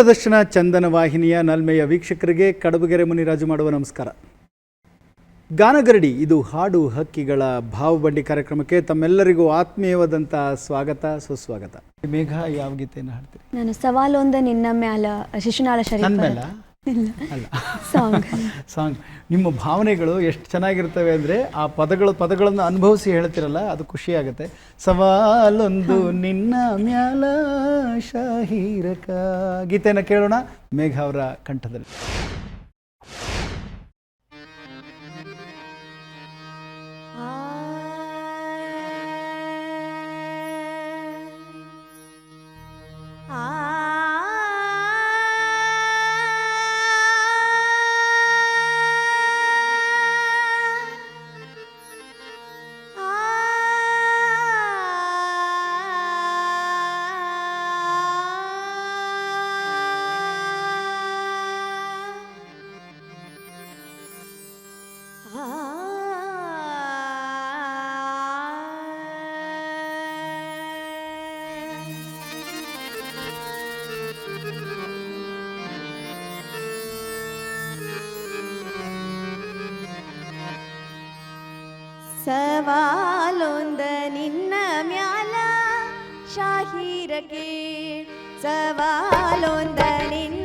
ದೂರದರ್ಶನ ಚಂದನ ವಾಹಿನಿಯ ನಲ್ಮೆಯ ವೀಕ್ಷಕರಿಗೆ ಕಡಬಗೆರೆ ಮುನಿರಾಜು ಮಾಡುವ ನಮಸ್ಕಾರ. ಗಾನಗರಡಿ ಇದು ಹಾಡು ಹಕ್ಕಿಗಳ ಭಾವಬಂಡಿ ಕಾರ್ಯಕ್ರಮಕ್ಕೆ ತಮ್ಮೆಲ್ಲರಿಗೂ ಆತ್ಮೀಯವಾದಂತಹ ಸ್ವಾಗತ ಸುಸ್ವಾಗತ. ಮೇಘ ಯಾವ ಗೀತೆಯನ್ನು ಹಾಡ್ತೀರಿ? ನಾನು ಸವಾಲೊಂದ ನಿನ್ನ ಮ್ಯಾಲ ಶಿಶುನಾಳ ಶರೀಫ್ ಅಲ್ಲ. ಸಾಂಗ್ ಸಾಂಗ್ ನಿಮ್ಮ ಭಾವನೆಗಳು ಎಷ್ಟು ಚೆನ್ನಾಗಿರ್ತವೆ ಅಂದರೆ ಆ ಪದಗಳು ಪದಗಳನ್ನು ಅನುಭವಿಸಿ ಹೇಳ್ತಿರಲ್ಲ ಅದು ಖುಷಿಯಾಗುತ್ತೆ ಸವಾಲೊಂದು ನಿನ್ನ ಮ್ಯಾಲ ಶಾಹೀರಕ. ಗೀತೆಯನ್ನು ಕೇಳೋಣ ಮೇಘ ಅವರ ಕಂಠದಲ್ಲಿ. ಸವಾಲೊಂದ ನಿನ್ನ ಮ್ಯಾಲ ಶಾಹೀರಗೆ ಸವಾಲೊಂದ ನಿನ್ನ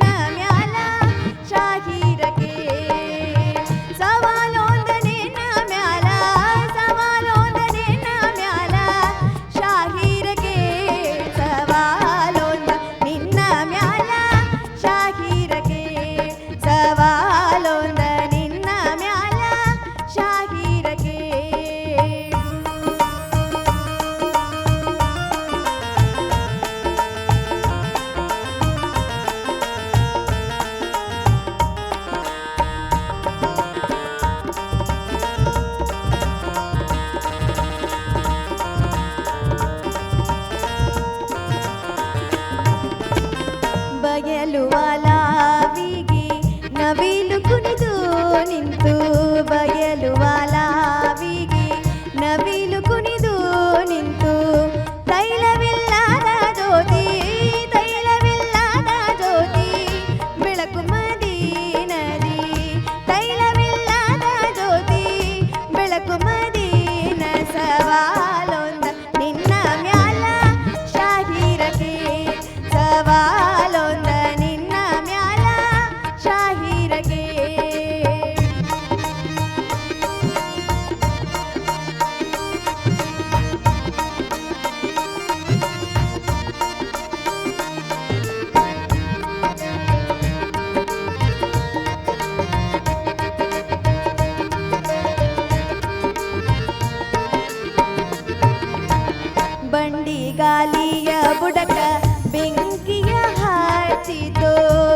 ಬಂಡಿ ಗಾಲಿಯ ಬುಡಕ ಬೆಂಕಿಯ ಹಾಚಿತು.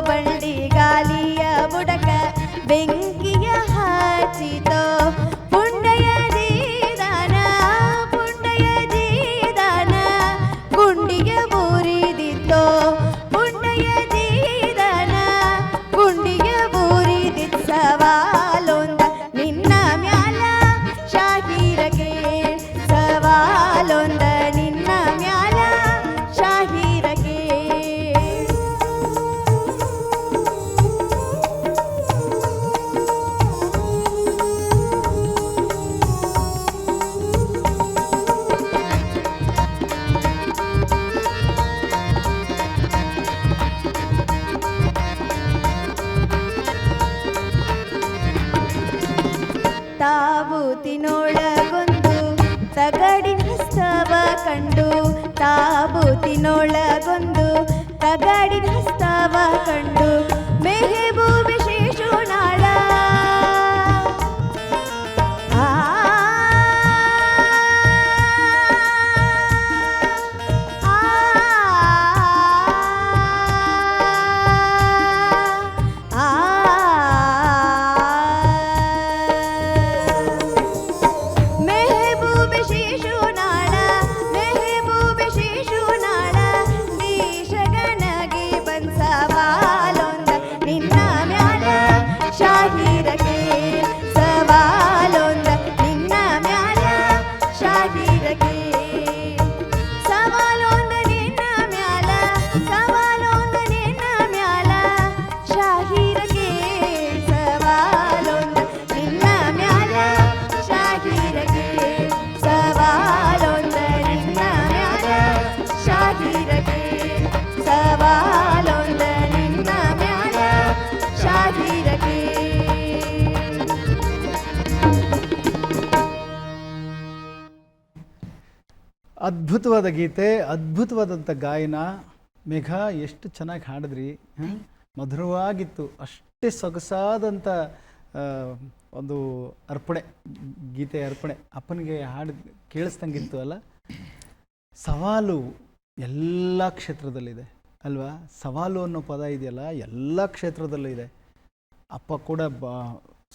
ಬಂಡಿ ಗಾಲಿಯ ಬುಡಕ ಬೆಂಕಿಯ ಹಚ್ಚಿತು ತಾಬೂತಿನೊಳಗೊಂದು ತಗಡಿನ ಹಸ್ತವ ಕಂಡು. ತಾಬೂತಿನೊಳಗೊಂದು ತಗಡಿನ ಹಸ್ತವ ಕಂಡು. ಮೆಹಬೂಬಿ ಶಿಶುನಾಳ ಅದ್ಭುತವಾದ ಗೀತೆ ಅದ್ಭುತವಾದಂಥ ಗಾಯನ. ಮೇಘ ಎಷ್ಟು ಚೆನ್ನಾಗಿ ಹಾಡಿದ್ರಿ ಮಧುರವಾಗಿತ್ತು ಅಷ್ಟೇ ಸೊಗಸಾದಂಥ ಒಂದು ಅರ್ಪಣೆ ಗೀತೆ ಅರ್ಪಣೆ. ಅಪ್ಪನಿಗೆ ಹಾಡು ಕೇಳಿಸ್ದಂಗಿತ್ತು ಅಲ್ಲ? ಸವಾಲು ಎಲ್ಲ ಕ್ಷೇತ್ರದಲ್ಲಿದೆ ಅಲ್ವಾ? ಸವಾಲು ಅನ್ನೋ ಪದ ಇದೆಯಲ್ಲ ಎಲ್ಲ ಕ್ಷೇತ್ರದಲ್ಲೂ ಇದೆ ಅಪ್ಪ ಕೂಡ ಬ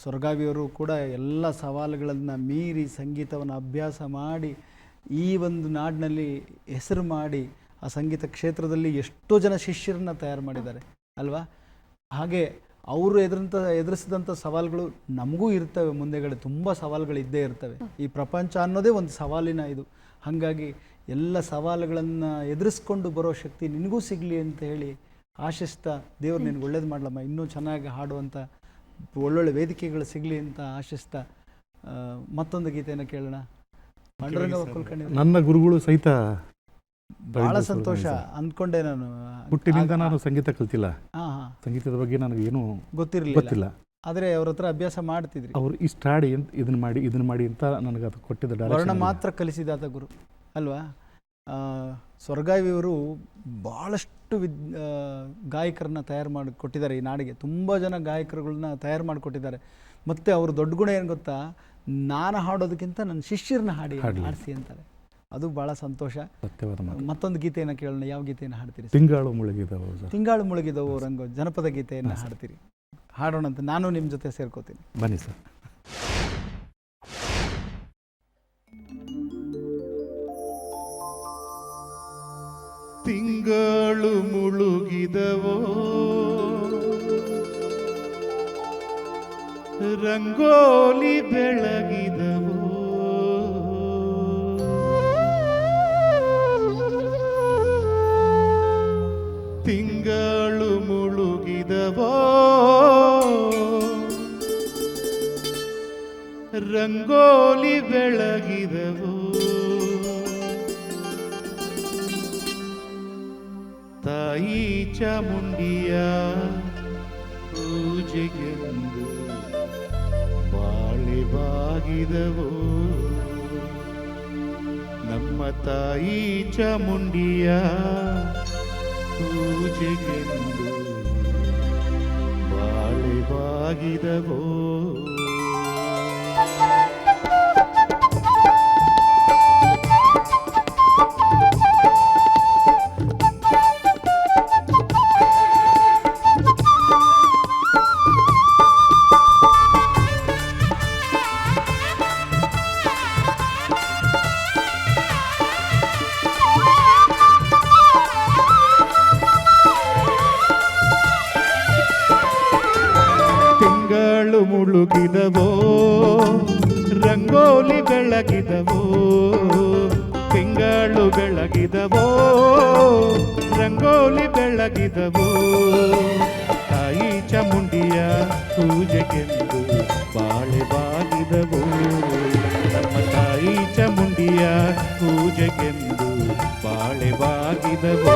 ಸ್ವರ್ಗಾವಿಯವರು ಕೂಡ ಎಲ್ಲ ಸವಾಲುಗಳನ್ನು ಮೀರಿ ಸಂಗೀತವನ್ನು ಅಭ್ಯಾಸ ಮಾಡಿ ಈ ಒಂದು ನಾಡಿನಲ್ಲಿ ಹೆಸರು ಮಾಡಿ ಆ ಸಂಗೀತ ಕ್ಷೇತ್ರದಲ್ಲಿ ಎಷ್ಟೋ ಜನ ಶಿಷ್ಯರನ್ನ ತಯಾರು ಮಾಡಿದ್ದಾರೆ, ಅಲ್ವಾ? ಹಾಗೆ ಅವರು ಎದುರಂತ ಎದುರಿಸಿದಂಥ ಸವಾಲುಗಳು ನಮಗೂ ಇರ್ತವೆ, ಮುಂದೆಗಡೆ ತುಂಬ ಸವಾಲುಗಳು ಇದ್ದೇ ಇರ್ತವೆ. ಈ ಪ್ರಪಂಚ ಅನ್ನೋದೇ ಒಂದು ಸವಾಲಿನ ಇದು. ಹಾಗಾಗಿ ಎಲ್ಲ ಸವಾಲುಗಳನ್ನು ಎದುರಿಸ್ಕೊಂಡು ಬರೋ ಶಕ್ತಿ ನಿನಗೂ ಸಿಗಲಿ ಅಂತ ಹೇಳಿ ಆಶಿಸ್ತಾ ದೇವ್ರು ನಿನಗೆ ಒಳ್ಳೇದು ಮಾಡಲಮ್ಮ, ಇನ್ನೂ ಚೆನ್ನಾಗಿ ಹಾಡುವಂಥ ಒಳ್ಳೊಳ್ಳೆ ವೇದಿಕೆಗಳು ಸಿಗಲಿ ಅಂತ ಆಶಿಸ್ತಾ ಮತ್ತೊಂದು ಗೀತೆಯನ್ನು ಕೇಳೋಣ. ಪಾಂಡುರಂಗ ನನ್ನ ಗುರುಗಳು ಸಹಿತ ಬಹಳ ಸಂತೋಷ ಅಂದ್ಕೊಂಡೆ ನಾನು. ಹುಟ್ಟಿನಿಂದ ನಾನು ಸಂಗೀತ ಕಲ್ತಿಲ್ಲ. ಸಂಗೀತದ ಬಗ್ಗೆ ನನಗೆ ಏನು ಗೊತ್ತಿರಲಿಲ್ಲ. ಗೊತ್ತಿಲ್ಲ. ಆದರೆ ಅವ್ರ ಹತ್ರ ಅಭ್ಯಾಸ ಮಾಡ್ತಿದ್ರಿ. ಅವ್ರು ಇಷ್ಟ ಹಾಡಿ ಅಂತ ಇದನ್ನ ಮಾಡಿ ಇದನ್ನ ಮಾಡಿ ಅಂತ ನನಗೆ ಅದು ಕೊಟ್ಟಿದ್ದ ವರ್ಣ ಮಾತ್ರ ಕಲಿಸಿದಾತ ಗುರು. ಅಲ್ವಾ? ಆ, ಸ್ವರ್ಗಾವಿಯವರು ಭಾಳಷ್ಟು ವಿದ್ ಗಾಯಕರನ್ನ ತಯಾರು ಮಾಡಿ ಕೊಟ್ಟಿದ್ದಾರೆ ಈ ನಾಡಿಗೆ. ತುಂಬ ಜನ ಗಾಯಕರುಗಳನ್ನ ತಯಾರು ಮಾಡಿಕೊಟ್ಟಿದ್ದಾರೆ. ಮತ್ತು ಅವ್ರ ದೊಡ್ಡ ಗುಣ ಏನು ಗೊತ್ತಾ? ನಾನು ಹಾಡೋದಕ್ಕಿಂತ ನನ್ನ ಶಿಷ್ಯರನ್ನ ಹಾಡಿ. ಹಾಡಿಸಿ ಅಂತಾರೆ. ಅದು ಬಹಳ ಸಂತೋಷ. ಮತ್ತೊಂದು ಗೀತೆಯನ್ನು ಕೇಳೋಣ. ಯಾವ ಗೀತೆಯನ್ನು ಹಾಡ್ತೀರಿ? ತಿಂಗಾಳು ಮುಳುಗಿದವು ತಿಂಗಳು ತಿಂಗಾಳು ಮುಳುಗಿದವು ರಂಗ ಜನಪದ ಗೀತೆಯನ್ನು ಹಾಡ್ತೀರಿ. ಹಾಡೋಣ ಅಂತ ನಾನು ನಿಮ್ಮ ಜೊತೆ ಸೇರ್ಕೋತೀನಿ. ಬನ್ನಿ ಸರ್. ತಿಂಗಳು ಮುಳುಗಿದವೋ ರಂಗೋಲಿ ಬೆಳಗಿದವು. ತಿಂಗಳು ಮುಳುಗಿದವೋ? ರಂಗೋಲಿ ಬೆಳಗಿದವು. ತಾಯಿ ಚಾಮುಂಡಿಯ ಪೂಜೆಗೆಂದು ಬಾಳೆ ಬಾಗಿದವೋ ನಮ್ಮ ತಾಯಿ ಚಾಮುಂಡಿಯ ಪೂಜೆಗೆಂದು ಬಾಳೆ ತಿಂಗಳು ಮುಳುಗಿದವೋ, ರಂಗೋಲಿ ಬೆಳಗಿದವೋ ತಿಂಗಳು ಬೆಳಗಿದವೋ, ರಂಗೋಲಿ ಬೆಳಗಿದವೋ. ತಾಯಿ ಚಾಮುಂಡಿಯ ಪೂಜೆಗೆಂದು ಬಾಳೆ ಬಾಗಿದವೋ, ನಮ್ಮ ತಾಯಿ ಚಾಮುಂಡಿಯ ಪೂಜೆಗೆಂದು ಬಾಳೆ ಬಾಗಿದವೋ.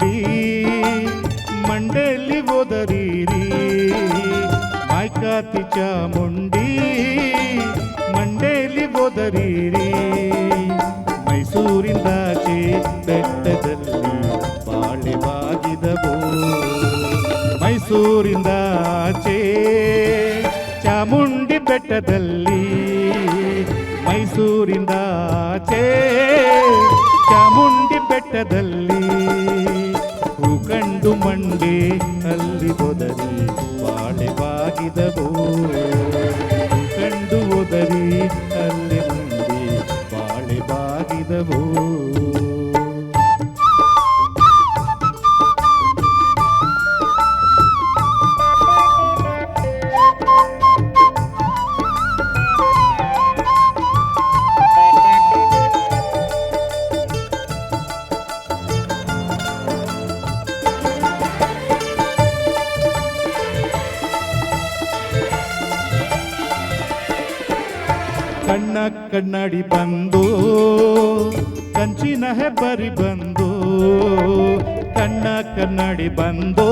ಚಾಮುಂಡಿ ಮಂಡೆಯಲ್ಲಿ ಓದರೀರಿ ಮೈಕಾತಿ ಚಾಮುಂಡಿ ಮಂಡೆಯಲ್ಲಿ ಓದರೀರಿ ಮೈಸೂರಿಂದಾಚೆ ಬೆಟ್ಟದಲ್ಲಿ ಬಾಳೆ ಬಾಗಿದವು ಮೈಸೂರಿಂದಾಚೆ ಚಾಮುಂಡಿ ಬೆಟ್ಟದಲ್ಲಿ ಮೈಸೂರಿಂದಾಚೆ ಚಾಮುಂಡಿ ಬೆಟ್ಟದಲ್ಲಿ ಹೂ ಕಂಡು ಮಂಡೆ ಅಲ್ಲಿ ಒದರಿ ಬಾಳೆ ಬಾಗಿದವು ಕನ್ನಡಿ ಬಂದು ಕಂಚಿನ ಹೆಬ್ಬರಿ ಬಂದು, ಕಣ್ಣ ಕನ್ನಡಿ ಬಂದು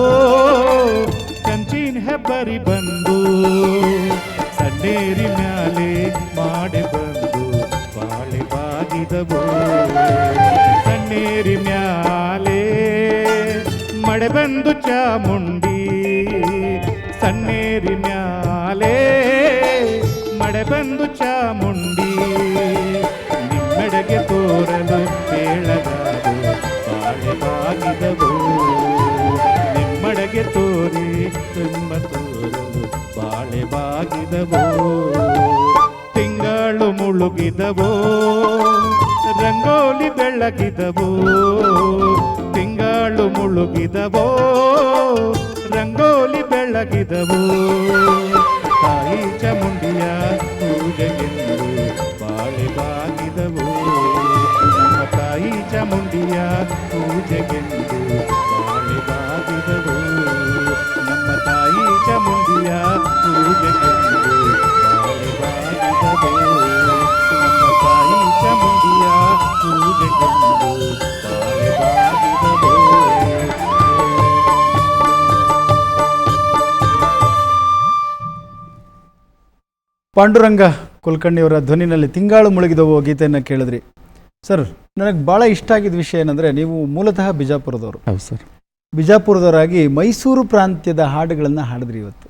ಕಂಚಿನ ಹೆಬ್ಬರಿ ಬಂದು ಸಣ್ಣೇರಿ ಮ್ಯಾಲೆ ಮಾಡಿ ಬಂದು, ಬಾಳೆ ಬಾಗಿದವು. ಸಣ್ಣೇರಿ ಮ್ಯಾಲೆ ಮಳೆ ಬಂದು ಚಾಮುಂಡಿ ತೋರಿ ತುಂಬ ತೋರಲು ಬಾಳೆ ಬಾಗಿದವು. ತಿಂಗಳು ಮುಳುಗಿದವೋ, ರಂಗೋಲಿ ಬೆಳಗಿದವೋ. ತಿಂಗಳು ಮುಳುಗಿದವೋ, ರಂಗೋಲಿ ಬೆಳಗಿದವೋ. ತಾಯಿ ಚಾಮುಂಡಿಯ ಪೂಜೆಗೆಂದು ಬಾಳೆ ಬಾಗಿದವೋ. ನಮ್ಮ ತಾಯಿ ಚಾಮುಂಡಿಯ ಪೂಜೆಗೆಂದು ಬಾಳೆ ಬಾಗಿದವೋ. ಪಾಂಡುರಂಗ ಕುಲಕರ್ಣಿಯವರ ಧ್ವನಿನಲ್ಲಿ ತಿಂಗಾಳು ಮುಳುಗಿದವು ಗೀತೆಯನ್ನು ಕೇಳಿದ್ರಿ. ಸರ್ ನನಗೆ ಭಾಳ ಇಷ್ಟ ಆಗಿದ್ದ ವಿಷಯ ಏನಂದರೆ ನೀವು ಮೂಲತಃ ಬಿಜಾಪುರದವರು. ಹೌದು ಸರ್. ಬಿಜಾಪುರದವರಾಗಿ ಮೈಸೂರು ಪ್ರಾಂತ್ಯದ ಹಾಡುಗಳನ್ನು ಹಾಡಿದ್ರಿ ಇವತ್ತು.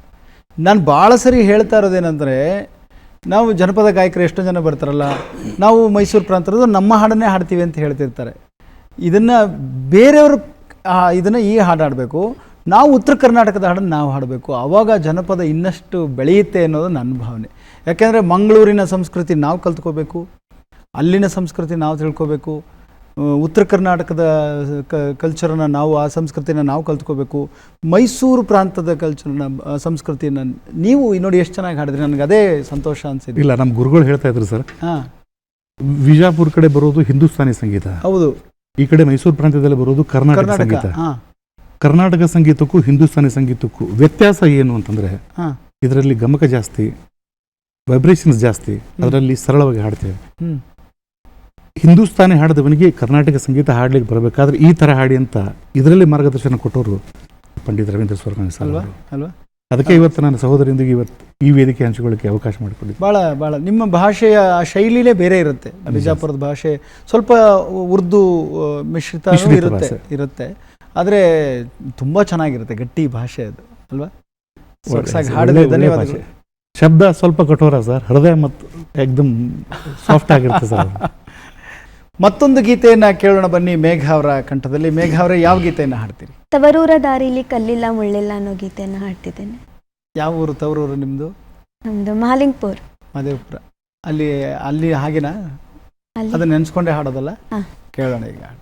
ನಾನು ಭಾಳ ಸರಿ ಹೇಳ್ತಾ ಇರೋದೇನೆಂದರೆ, ನಾವು ಜನಪದ ಗಾಯಕರು ಎಷ್ಟೋ ಜನ ಬರ್ತಾರಲ್ಲ, ನಾವು ಮೈಸೂರು ಪ್ರಾಂತ್ಯದ ನಮ್ಮ ಹಾಡನ್ನೇ ಹಾಡ್ತೀವಿ ಅಂತ ಹೇಳ್ತಿರ್ತಾರೆ. ಇದನ್ನು ಬೇರೆಯವರು ಇದನ್ನು ಈ ಹಾಡು ಹಾಡಬೇಕು, ನಾವು ಉತ್ತರ ಕರ್ನಾಟಕದ ಹಾಡನ್ನು ನಾವು ಹಾಡಬೇಕು. ಆವಾಗ ಜನಪದ ಇನ್ನಷ್ಟು ಬೆಳೆಯುತ್ತೆ ಅನ್ನೋದು ನನ್ನ ಭಾವನೆ. ಯಾಕೆಂದರೆ ಮಂಗಳೂರಿನ ಸಂಸ್ಕೃತಿ ನಾವು ಕಲ್ತ್ಕೋಬೇಕು, ಅಲ್ಲಿನ ಸಂಸ್ಕೃತಿ ನಾವು ತಿಳ್ಕೋಬೇಕು ಉತ್ತರ ಕರ್ನಾಟಕದ ಕಲ್ಚರನ್ನ ನಾವು ಆ ಸಂಸ್ಕೃತಿನ ನಾವು ಕಲ್ತ್ಕೋಬೇಕು. ಮೈಸೂರು ಪ್ರಾಂತದ ಕಲ್ಚರ್ನ ಸಂಸ್ಕೃತಿಯನ್ನು ಸಂಸ್ಕೃತಿನ ನೀವು ನೋಡಿ ಎಷ್ಟು ಚೆನ್ನಾಗಿ ಹಾಡಿದ್ರಿ? ನನಗೆ ಅದೇ ಸಂತೋಷ ಅನ್ಸಿದೆ. ಇಲ್ಲ ನಮ್ಮ ಗುರುಗಳು ಹೇಳ್ತಾ ಇದ್ರು ಸರ್. ಹಾಂ. ವಿಜಾಪುರ ಕಡೆ ಬರೋದು ಹಿಂದೂಸ್ತಾನಿ ಸಂಗೀತ. ಹೌದು. ಈ ಕಡೆ ಮೈಸೂರು ಪ್ರಾಂತ್ಯದಲ್ಲಿ ಬರೋದು ಕರ್ನಾಟಕ ಸಂಗೀತ. ಕರ್ನಾಟಕ ಸಂಗೀತಕ್ಕೂ ಹಿಂದೂಸ್ತಾನಿ ಸಂಗೀತಕ್ಕೂ ವ್ಯತ್ಯಾಸ ಏನು ಅಂತಂದ್ರೆ ಇದರಲ್ಲಿ ಗಮಕ ಜಾಸ್ತಿ ವೈಬ್ರೇಷನ್ಸ್ ಜಾಸ್ತಿ ಅದರಲ್ಲಿ ಸರಳವಾಗಿ ಹಾಡ್ತೇವೆ. ಹಿಂದೂಸ್ತಾನಿ ಹಾಡಿದವನಿಗೆ ಕರ್ನಾಟಕ ಸಂಗೀತ ಹಾಡ್ಲಿಕ್ಕೆ ಬರಬೇಕಾದ್ರೆ ಈ ತರ ಹಾಡಿ ಅಂತ ಇದರಲ್ಲಿ ಮಾರ್ಗದರ್ಶನ ಕೊಟ್ಟವರು ಪಂಡಿತ್ ರವೀಂದ್ರ ಸ್ವರ್ಗಾಮಿ ಸರ್ ಅಲ್ವಾ? ಅಲ್ವಾ? ಅದಕ್ಕೆ ಇವತ್ತು ನನ್ನ ಸಹೋದರಿಂದಿಗೆ ಇವತ್ತು ಈ ವೇದಿಕೆ ಹಂಚಿಕೊಳ್ಳಿಕ್ಕೆ ಅವಕಾಶ ಮಾಡಿಕೊಂಡಿದ್ದೆ ಭಾಳ ಭಾಳ ನಿಮ್ಮ ಭಾಷೆಯ ಶೈಲಿಲೇ ಶೈಲಿನೇ ಬೇರೆ ಇರುತ್ತೆ. ಬಿಜಾಪುರದ ಭಾಷೆ ಸ್ವಲ್ಪ ಉರ್ದು ಮಿಶ್ರಿತ ಇರುತ್ತೆ. ಇರುತ್ತೆ. ಆದರೆ ತುಂಬ ಚೆನ್ನಾಗಿರುತ್ತೆ ಗಟ್ಟಿ ಭಾಷೆ ಅದು. ಅಲ್ವಾ? ಧನ್ಯವಾದಗಳು. ಶಬ್ದ ಸ್ವಲ್ಪ ಕಠೋರ ಸರ್. ಹೃದಯ ಮತ್ತು ಎಕ್ದಮ್ ಸಾಫ್ಟ್ ಆಗಿರುತ್ತೆ ಸರ್. ಮತ್ತೊಂದು ಗೀತೆಯನ್ನ ಕೇಳೋಣ ಬನ್ನಿ ಮೇಘ ಅವರ ಕಂಠದಲ್ಲಿ. ಮೇಘ ಅವರೇ ಯಾವ ಗೀತೆಯನ್ನ ಹಾಡ್ತೀರಿ? ತವರೂರ ದಾರಿಲಿ ಕಲ್ಲಿಲ್ಲ ಮುಳ್ಳಿಲ್ಲ ಅನ್ನೋ ಗೀತೆಯನ್ನು ಹಾಡ್ತಿದ್ದೇನೆ. ಯಾವ ಊರು ತವರೂರು ನಿಮ್ಮದು ನಮ್ಮದು ಮಹಾಲಿಂಗ್ಪುರ್. ಮಾದೇವಪುರ. ಅಲ್ಲಿ ಅಲ್ಲಿ ಹಾಗೇನಾ? ಅಲ್ಲಿ. ಅದನ್ನ ನೆನೆಸ್ಕೊಂಡೇ ಹಾಡೋದಲ್ಲ? ಹಾ. ಕೇಳೋಣ ಈಗ ಿ.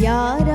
யார்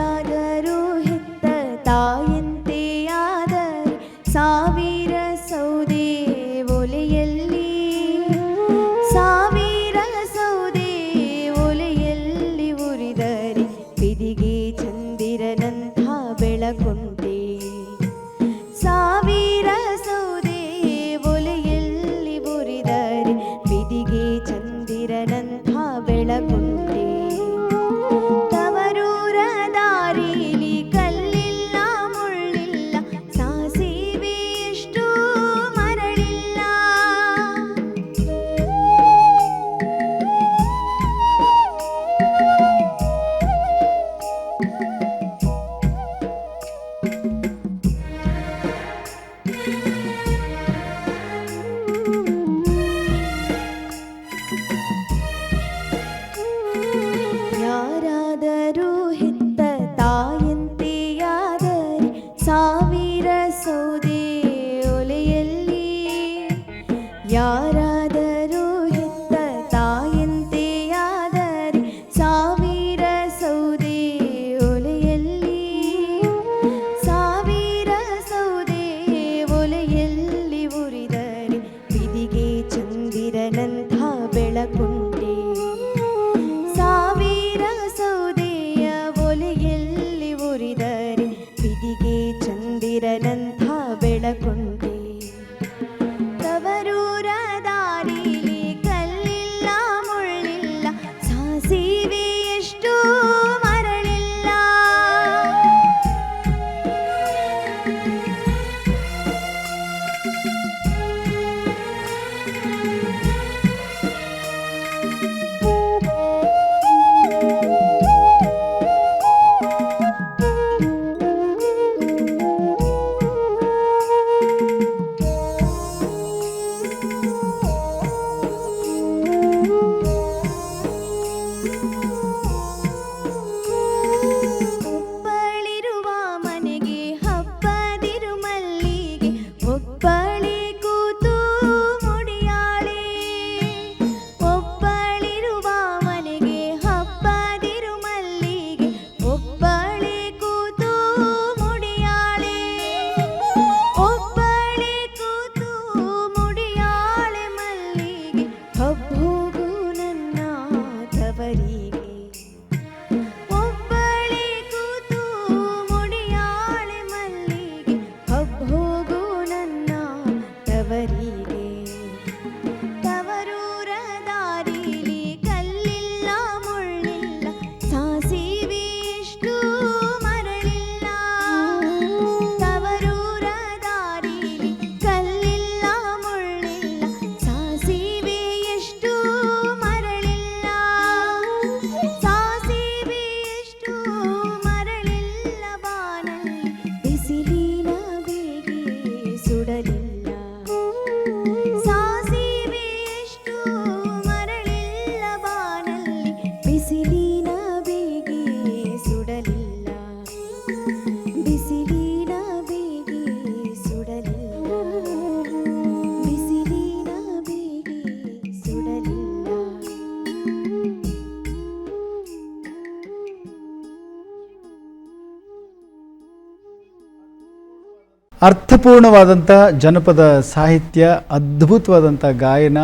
ಅರ್ಥಪೂರ್ಣವಾದಂಥ ಜನಪದ ಸಾಹಿತ್ಯ ಅದ್ಭುತವಾದಂಥ ಗಾಯನ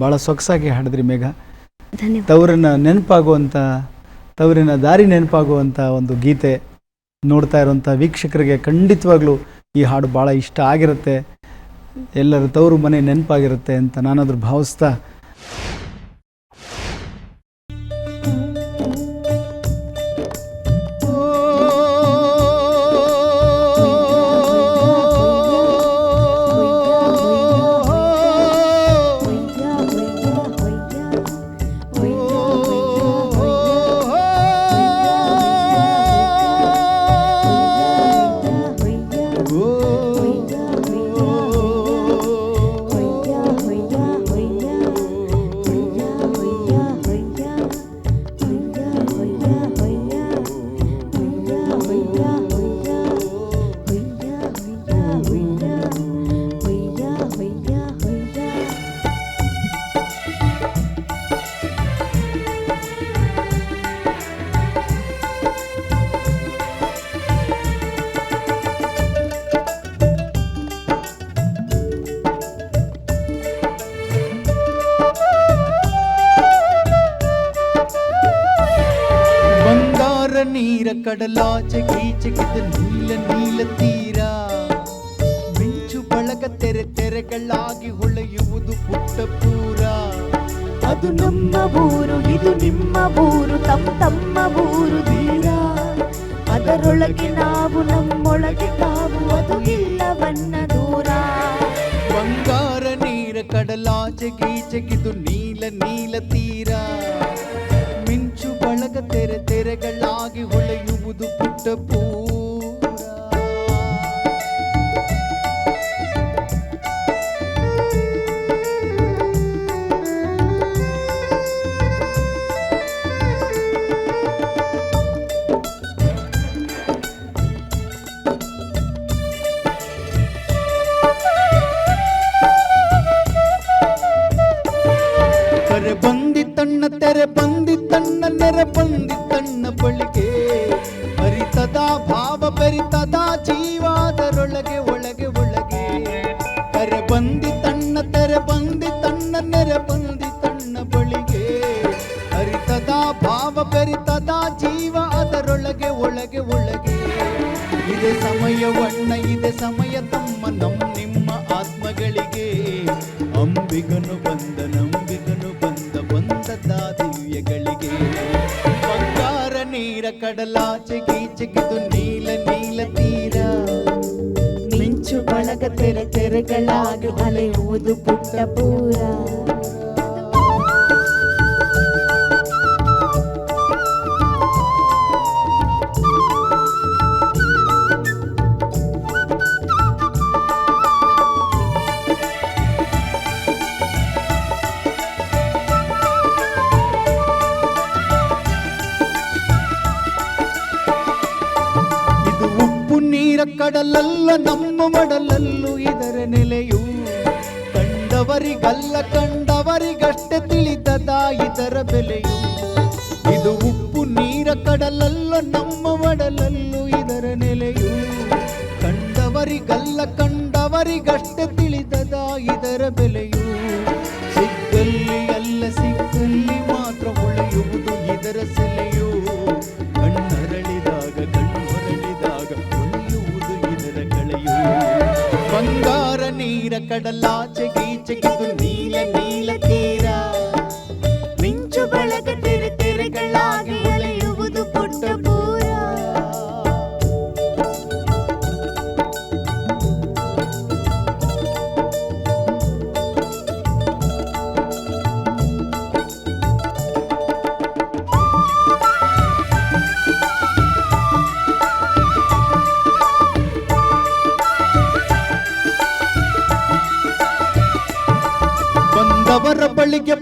ಭಾಳ ಸೊಗಸಾಗಿ ಹಾಡಿದ್ರಿ ಮೇಘ. ತವರನ್ನ ನೆನಪಾಗುವಂಥ ತವರಿನ ದಾರಿ ನೆನಪಾಗುವಂಥ ಒಂದು ಗೀತೆ ನೋಡ್ತಾ ಇರುವಂಥ ವೀಕ್ಷಕರಿಗೆ ಖಂಡಿತವಾಗ್ಲೂ ಈ ಹಾಡು ಭಾಳ ಇಷ್ಟ ಆಗಿರುತ್ತೆ. ಎಲ್ಲರ ತವರು ಮನೆ ನೆನಪಾಗಿರುತ್ತೆ ಅಂತ ನಾನಾದರೂ ಭಾವಿಸ್ತಾ ನೀರ ಕಡಲಾಚೆ ಗೀಚೆಗಿದ ನೀಲ ನೀಲ ತೀರ ಮಿಂಚು ಬಳಗ ತೆರೆ ತೆರೆಗಳಾಗಿ ಹೊಳೆಯುವುದು ಪುಟ್ಟ ಪೂರ. ಅದು ನಮ್ಮ ಊರು ಇದು ನಿಮ್ಮ ಊರು ತಮ್ಮ ತಮ್ಮ ಊರು ತೀರ. ಅದರೊಳಗೆ ನಾವು ನಮ್ಮೊಳಗೆ ತಾವು ಅದು ಇಲ್ಲವನ್ನ ದೂರ. ಬಂಗಾರ ನೀರ ಕಡಲಾಚೆ ಗೀಚೆಗಿದು ನೀಲ ನೀಲ ತೀರ. ಹೊಳೆಯುವುದು ಪುಟ್ಟ ಪೂರ ಕರೆ ಬಂದಿತ್ತಣ್ಣ ತೆರೆ ಬಂದಿತ್ತಣ್ಣ ನೆರೆ ಬಂದಿತ್ತಣ್ಣ ಬಳಿಗೆ ಹರಿತದ ಭಾವ ಬೆರಿತದ ಜೀವಾದರೊಳಗೆ, ಒಳಗೆ ಒಳಗೆ. ಕರೆ ತಣ್ಣ, ತೆರೆ ಬಂದಿತ್ತಣ್ಣ ನೆರೆ ತಣ್ಣ ಬಳಿಗೆ. ಹರಿತದ ಭಾವ ಬೆರಿತದ ಜೀವ ಅದರೊಳಗೆ, ಒಳಗೆ ಒಳಗೆ. ಇದೆ ಸಮಯವಣ್ಣ ಇದೆ ಸಮಯ ತಮ್ಮ, ನಮ್ಮ ನೀರ ಕಡಲಾಚೆ ಗೀಚೆಗಿದು ನೀಲ ನೀಲ ತೀರ ಮಿಂಚು ಬಳಗ ತೆರೆ ತೆರೆಗಳಾಗಿ ಅಲೆಯುವುದು ಪುಟ್ಟ ಪೂರ ನೀರ ಕಡಲಲ್ಲ ನಮ್ಮ ಮಡಲಲ್ಲೂ ಇದರ ನೆಲೆಯು. ಕಂಡವರಿಗಲ್ಲ, ಕಂಡವರಿಗಷ್ಟೇ ತಿಳಿದದ ಇದರ ಬೆಲೆಯು. ಇದು ಉಪ್ಪು, ನೀರ, ಕಡಲಲ್ಲ, ನಮ್ಮ ಮಡಲಲ್ಲೂ ಇದರ ನೆಲೆಯು. ಕಂಡವರಿಗಲ್ಲ, ಕಂಡವರಿಗಷ್ಟೇ ತಿಳಿದದ ಇದರ ಬೆಲೆಯು. ನೀರ ಕಡಲಾಚೆ ಗೀಚೆಗಿದು ನೀಲ ನೀಲ ತೀರ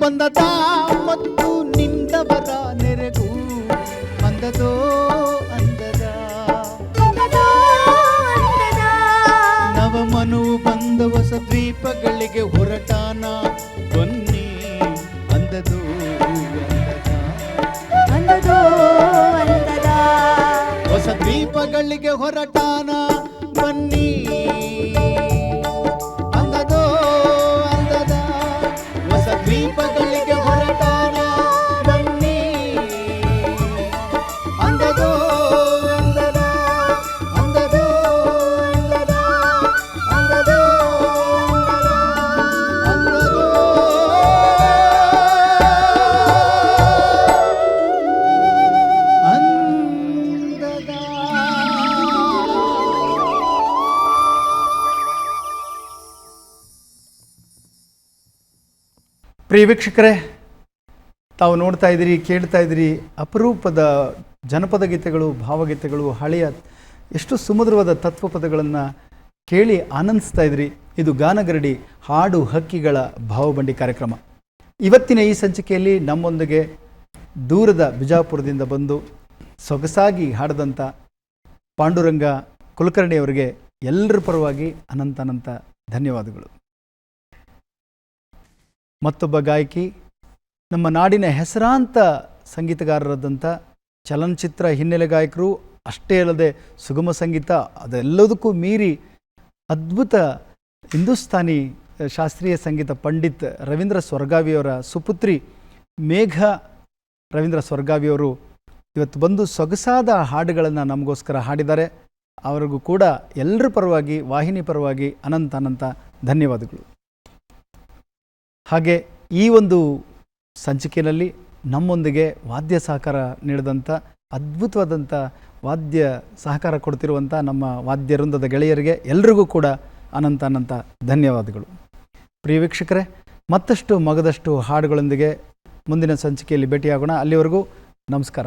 ಬಂದದ ಮತ್ತು ನಿಂದವರ ನೆರೆಗೂ ಬಂದದೋ ಅಂದದ. ನವಮನು ಬಂದ ಹೊಸ ದ್ವೀಪಗಳಿಗೆ ಹೊರಟಾನ ಬನ್ನಿ ಅಂದದೋ ಅಂದದ. ಹೊಸ ದ್ವೀಪಗಳಿಗೆ ಹೊರಟಾನ ಪ್ರಿಯ ವೀಕ್ಷಕರೇ, ತಾವು ನೋಡ್ತಾ ಇದ್ದೀರಿ, ಕೇಳ್ತಾ ಇದ್ದೀರಿ, ಅಪರೂಪದ ಜನಪದ ಗೀತೆಗಳು, ಭಾವಗೀತೆಗಳು, ಹಳೆಯ ಎಷ್ಟು ಸುಮಧುರವಾದ ತತ್ವಪದಗಳನ್ನು ಕೇಳಿ ಆನಂದಿಸ್ತಾ ಇದ್ರಿ ಇದು ಗಾನಗರಡಿ, ಹಾಡು ಹಕ್ಕಿಗಳ ಭಾವಬಂಡಿ ಕಾರ್ಯಕ್ರಮ. ಇವತ್ತಿನ ಈ ಸಂಚಿಕೆಯಲ್ಲಿ ನಮ್ಮೊಂದಿಗೆ ದೂರದ ಬಿಜಾಪುರದಿಂದ ಬಂದು ಸೊಗಸಾಗಿ ಹಾಡದಂಥ ಪಾಂಡುರಂಗ ಕುಲಕರ್ಣಿಯವರಿಗೆ ಎಲ್ಲರ ಪರವಾಗಿ ಅನಂತ ಅನಂತ ಧನ್ಯವಾದಗಳು. ಮತ್ತೊಬ್ಬ ಗಾಯಕಿ, ನಮ್ಮ ನಾಡಿನ ಹೆಸರಾಂತ ಸಂಗೀತಗಾರರಾದಂಥ ಚಲನಚಿತ್ರ ಹಿನ್ನೆಲೆ ಗಾಯಕರು, ಅಷ್ಟೇ ಅಲ್ಲದೆ ಸುಗಮ ಸಂಗೀತ, ಅದೆಲ್ಲದಕ್ಕೂ ಮೀರಿ ಅದ್ಭುತ ಹಿಂದೂಸ್ತಾನಿ ಶಾಸ್ತ್ರೀಯ ಸಂಗೀತ ಪಂಡಿತ್ ರವೀಂದ್ರ ಸ್ವರ್ಗಾವಿಯವರ ಸುಪುತ್ರಿ ಮೇಘ ರವೀಂದ್ರ ಸ್ವರ್ಗಾವಿಯವರು ಇವತ್ತು ಬಂದು ಸೊಗಸಾದ ಹಾಡುಗಳನ್ನು ನಮಗೋಸ್ಕರ ಹಾಡಿದ್ದಾರೆ. ಅವರಿಗೂ ಕೂಡ ಎಲ್ಲರ ಪರವಾಗಿ, ವಾಹಿನಿ ಪರವಾಗಿ ಅನಂತ ಅನಂತ ಧನ್ಯವಾದಗಳು. ಹಾಗೆ ಈ ಒಂದು ಸಂಚಿಕೆಯಲ್ಲಿ ನಮ್ಮೊಂದಿಗೆ ವಾದ್ಯ ಸಹಕಾರ ನೀಡಿದಂಥ ಅದ್ಭುತವಾದಂಥ ವಾದ್ಯ ಸಹಕಾರ ಕೊಡ್ತಿರುವಂಥ ನಮ್ಮ ವಾದ್ಯ ವೃಂದದ ಗೆಳೆಯರಿಗೆ ಎಲ್ರಿಗೂ ಕೂಡ ಅನಂತ ಅನಂತ ಧನ್ಯವಾದಗಳು. ಪ್ರಿಯ ವೀಕ್ಷಕರೇ, ಮತ್ತಷ್ಟು ಮಗದಷ್ಟು ಹಾಡುಗಳೊಂದಿಗೆ ಮುಂದಿನ ಸಂಚಿಕೆಯಲ್ಲಿ ಭೇಟಿಯಾಗೋಣ. ಅಲ್ಲಿವರೆಗೂ ನಮಸ್ಕಾರ.